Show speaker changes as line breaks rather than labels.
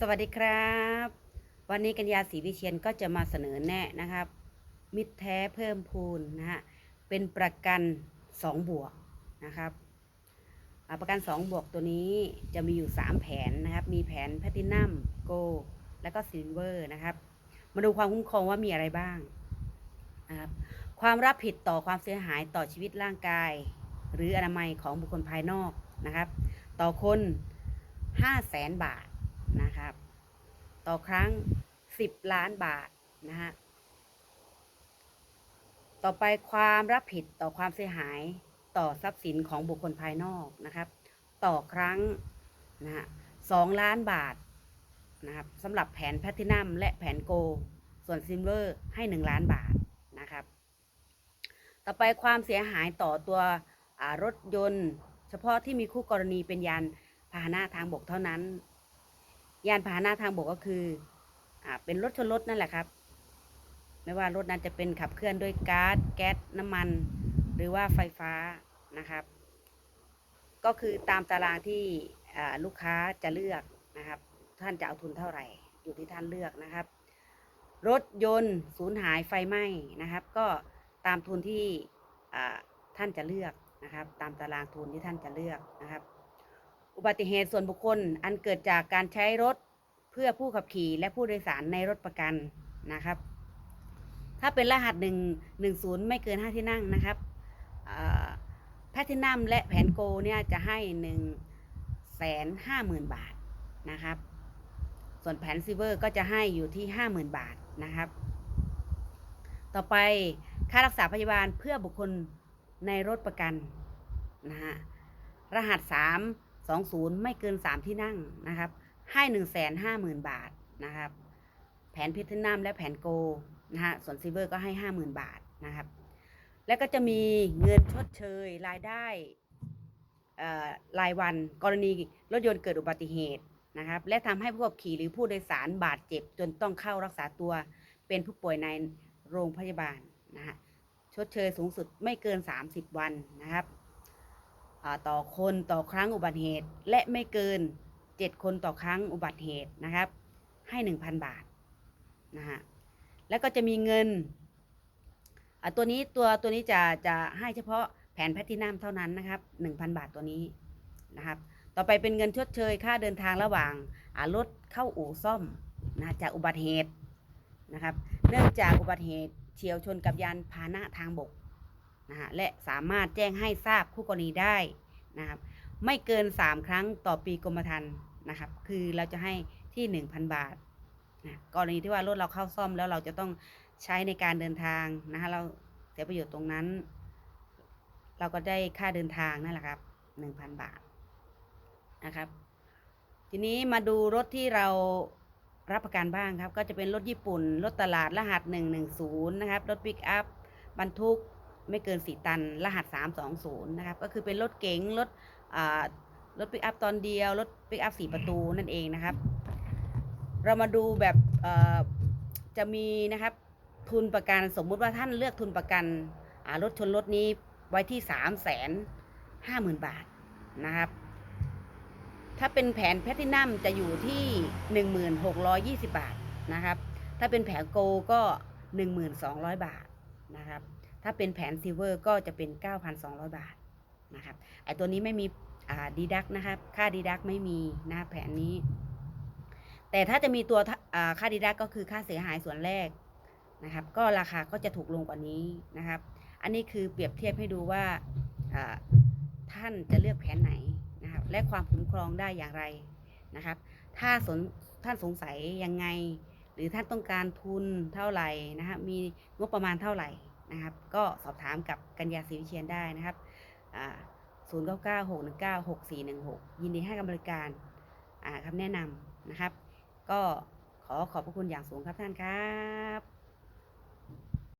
สวัสดีครับ วันนี้กัญญาศรีวิเชียนก็จะมาเสนอแนะนะครับ มิตรแท้เพิ่มพูนนะฮะเป็นประกัน 2 บวกนะครับประกัน 2 บวกตัวนี้จะมีอยู่ 3 แผนนะครับ มีแผนแพ t ตินัมโกและก็ซิลเวอร์นะครับ มาดูความคุ้มครองว่ามีอะไรบ้างนะครับความรับผิดต่อความเสียหายต่อชีวิตร่างกาย หรืออนามัยของบุคคลภายนอกนะครับ ต่อคน 5 0 0แสนบาท นะครับ ต่อครั้ง 10 ล้านบาทนะฮะต่อไปความรับผิดต่อความเสียหายต่อทรัพย์สินของบุคคลภายนอกนะครับ ต่อครั้งนะฮะสองล้านบาทนะครับสำหรับแผนแพทตินัมและแผนโก ส่วนซิลเวอร์ให้ 1 ล้านบาทนะครับ ต่อไปความเสียหายต่อตัวรถยนต์ เฉพาะที่มีคู่กรณีเป็นยานพาหนะทางบกเท่านั้น ยานพาหนะทางบกก็คืออ่าเป็นรถชนรถนั่นแหละครับ ไม่ว่ารถนั้นจะเป็นขับเคลื่อนด้วยก๊าซแก๊สน้ำมัน หรือว่าไฟฟ้านะครับ ก็คือตามตารางที่ลูกค้าจะเลือกนะครับ ท่านจะเอาทุนเท่าไหร่ อยู่ที่ท่านเลือกนะครับ รถยนต์สูญหายไฟไหม้นะครับ ก็ตามทุนที่ท่านจะเลือกนะครับ ตามตารางทุนที่ท่านจะเลือกนะครับ อุบัติเหตุส่วนบุคคลอันเกิดจากการใช้รถเพื่อผู้ขับขี่และผู้โดยสารในรถประกันนะครับ ถ้าเป็นรหัส 1 1 0 ไม่เกิน 5 ที่นั่งนะครับแพทตินัมและแผนโกเนี่ยจะให้ 1 5 0 0 0 0 บาทนะครับ ส่วนแผนซิเวอร์ก็จะให้อยู่ที่ 50,000 บาทนะครับ ต่อไปค่ารักษาพยาบาลเพื่อบุคคลในรถประกันนะฮะรหัส 3 20 ไม่เกิน 3 ที่นั่งนะครับ ให้ 1 5 0 0 0 0 บาทนะครับ แผนพิทนัมและแผนโกนะฮะส่วนซิเวอร์ก็ให้ 50,000 บาทนะครับ แล้วก็จะมีเงินชดเชยรายได้รายวันกรณีรถยนต์เกิดอุบัติเหตุนะครับ และทำให้ผู้ขับขี่หรือผู้โดยสารบาดเจ็บ จนต้องเข้ารักษาตัวเป็นผู้ป่วยในโรงพยาบาลนะฮะชดเชยสูงสุดไม่เกิน 30 วันนะครับ ต่อคนต่อครั้งอุบัติเหตุ และไม่เกิน 7 คนต่อครั้งอุบัติเหตุนะครับ ให้ 1,000 บาทนะฮะแล้วก็จะมีเงินตัวนี้ตัวตัวนี้จะจะให้เฉพาะแผนแพทตินัมเท่านั้นนะครับ 1,000 บาทตัวนี้นะครับ ต่อไปเป็นเงินชดเชยค่าเดินทางระหว่างรถเข้าอู่ซ่อมนะจากอุบัติเหตุนะครับ เนื่องจากอุบัติเหตุเฉียวชนกับยานพาหนะทางบก นะฮะและสามารถแจ้งให้ทราบคู่กรณีได้นะครับไม่เกิน 3 ครั้งต่อปีกรมธรรม์นะครับคือเราจะให้ที่ 1,000 บาทนะกรณีที่ว่ารถเราเข้าซ่อมแล้วเราจะต้องใช้ในการเดินทางนะคะเราเสียประโยชน์ตรงนั้น เราก็ได้ค่าเดินทางนั่นแหละครับ 1,000 บาทนะครับทีนี้มาดูรถที่เรารับประกันบ้างครับ ก็จะเป็นรถญี่ปุ่น รถตลาดรหัส 110 นะครับ รถปิกอัพบรรทุก ไม่เกิน 4 ตัน รหัส 320 นะครับ ก็คือเป็นรถเก๋งรถอ่ารถปิกอัพตอนเดียว รถปิกอัพ4ประตูนั่นเองนะครับ เรามาดูแบบเอ่อจะมีนะครับทุนประกันสมมุติว่าท่านเลือกทุนประกันอ่ารถชนรถนี้ไว้ที่ 3 5 0 0 0 0 บาทนะครับ ถ้าเป็นแผนแพทตินัมจะอยู่ที่ 1620 บาทนะครับ ถ้าเป็นแผนโกก็ 1200 บาทนะครับ ถ้าเป็นแผนซิลเวอร์ก็จะเป็น 9,200 บาทนะครับไอตัวนี้ไม่มีอ่าดีดักนะครับ ค่าดีดักไม่มีนะแผนนี้ แต่ถ้าจะมีตัวอ่าค่าดีดักก็คือค่าเสียหายส่วนแรกนะครับ ก็ราคาก็จะถูกลงกว่านี้นะครับ อันนี้คือเปรียบเทียบให้ดูว่าอ่าท่านจะเลือกแผนไหนนะครับ และความคุ้มครองได้อย่างไรนะครับ ถ้าสนท่านสงสัยยังไง หรือท่านต้องการทุนเท่าไหร่นะครับมีงบประมาณเท่าไหร่ นะครับ ก็สอบถามกับกัญญาศรีวิเชียนได้นะครับศูนย์เก้าเก้าหกหนึ่งเก้าหกสี่หนึ่งหกยินดีให้กำบริการคำแนะนำนะครับ ก็ขอขอบพระคุณอย่างสูงครับท่านครับ